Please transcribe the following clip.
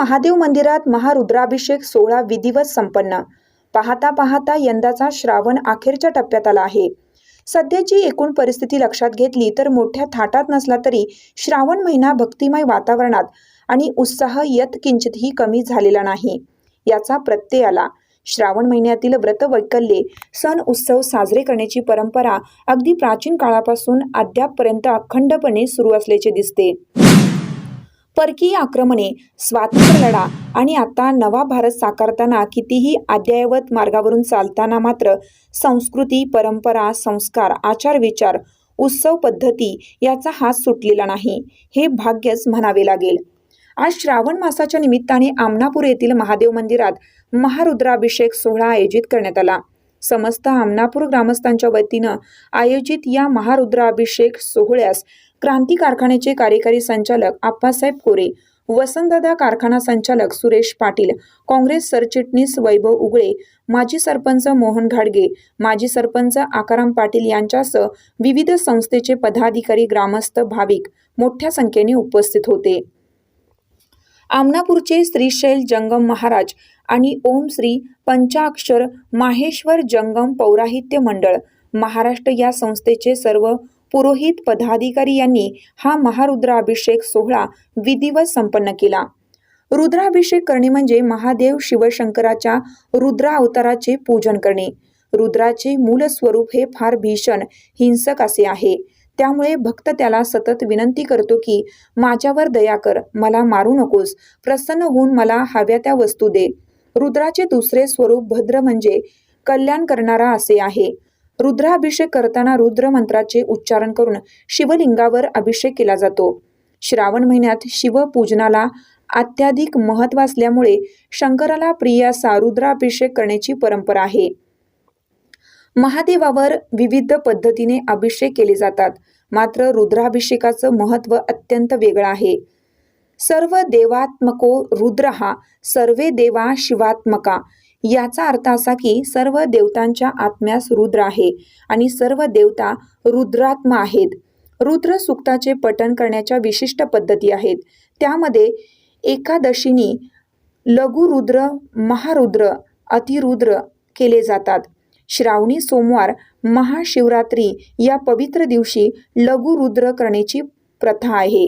महादेव मंदिरात महारुद्राभिषेक सोहळा विधिवत संपन्न. पाहता पाहता यंदाचा श्रावण अखेरच्या टप्प्यात आला आहे. सध्याची एकूण परिस्थिती लक्षात घेतली तर मोठ्या थाटात नसला तरी श्रावण महिना भक्तिमय वातावरणात आणि उत्साह यत किंचितही कमी झालेला नाही. याचा प्रत्यय आला. श्रावण महिन्यातील व्रत वैकल्ये सण उत्सव साजरे करण्याची परंपरा अगदी प्राचीन काळापासून अद्यापपर्यंत अखंडपणे सुरू असल्याचे दिसते. परकीय आक्रमणे स्वातंत्र्य लढा आणि आता नवा भारत साकारताना कितीही अद्ययावत मार्गावरून चालताना मात्र संस्कृती परंपरा संस्कार आचार विचार उत्सव पद्धती याचा हात सुटलेला नाही हे भाग्यच म्हणावे लागेल. आज श्रावण मासाच्या निमित्ताने आमनापूर येथील महादेव मंदिरात महारुद्राभिषेक सोहळा आयोजित करण्यात आला. समस्त आमनापूर ग्रामस्थांच्या वतीनं आयोजित या महारुद्राभिषेक सोहळ्यास क्रांती कारखान्याचे कार्यकारी संचालक आप्पासाहेब कोरे वसंतदादा कारखाना संचालक सुरेश पाटील काँग्रेस सरचिटणीस वैभव उगळे माजी सरपंच मोहन घाडगे माजी सरपंच आकाराम पाटील यांच्यासह विविध संस्थेचे पदाधिकारी ग्रामस्थ भाविक मोठ्या संख्येने उपस्थित होते. आमनापूरचे श्रीशैल जंगम महाराज आणि ओम श्री पंचाक्षर माहेश्वर जंगम पौराहित्य मंडळ. महाराष्ट्र या संस्थेचे सर्व पुरोहित पदाधिकारी यांनी हा महारुद्राभिषेक सोहळा विधिवत संपन्न केला. रुद्राभिषेक करणे म्हणजे महादेव शिवशंकराच्या रुद्रावताराचे पूजन करणे. रुद्राचे मूल स्वरूप हे फार भीषण हिंसक असे आहे. त्यामुळे भक्त त्याला सतत विनंती करतो की माझ्यावर दया कर मला मारू नकोस प्रसन्न होऊन मला हव्या त्या वस्तू दे. रुद्राचे दुसरे स्वरूप भद्र म्हणजे कल्याण करणारा असे आहे. रुद्राभिषेक करताना रुद्र मंत्राचे उच्चारण करून शिवलिंगावर अभिषेक केला जातो. श्रावण महिन्यात शिवपूजनाला अत्याधिक महत्त्व असल्यामुळे शंकराला प्रिय असा रुद्राभिषेक करण्याची परंपरा आहे. महादेवावर विविध पद्धतीने अभिषेक केले जातात. मात्र रुद्राभिषेकाचं महत्त्व अत्यंत वेगळं आहे. सर्व देवात्मको रुद्र हा सर्वे देवा शिवात्मका. याचा अर्थ असा की सर्व देवतांच्या आत्म्यास रुद्र आहे आणि सर्व देवता रुद्रात्मा आहेत. रुद्र सुक्ताचे पठण करण्याच्या विशिष्ट पद्धती आहेत. त्यामध्ये एकादशीनी लघुरुद्र महारुद्र अतिरुद्र केले जातात. श्रावणी सोमवार महाशिवरात्री या पवित्र दिवशी लघुरुद्र करण्याची प्रथा आहे.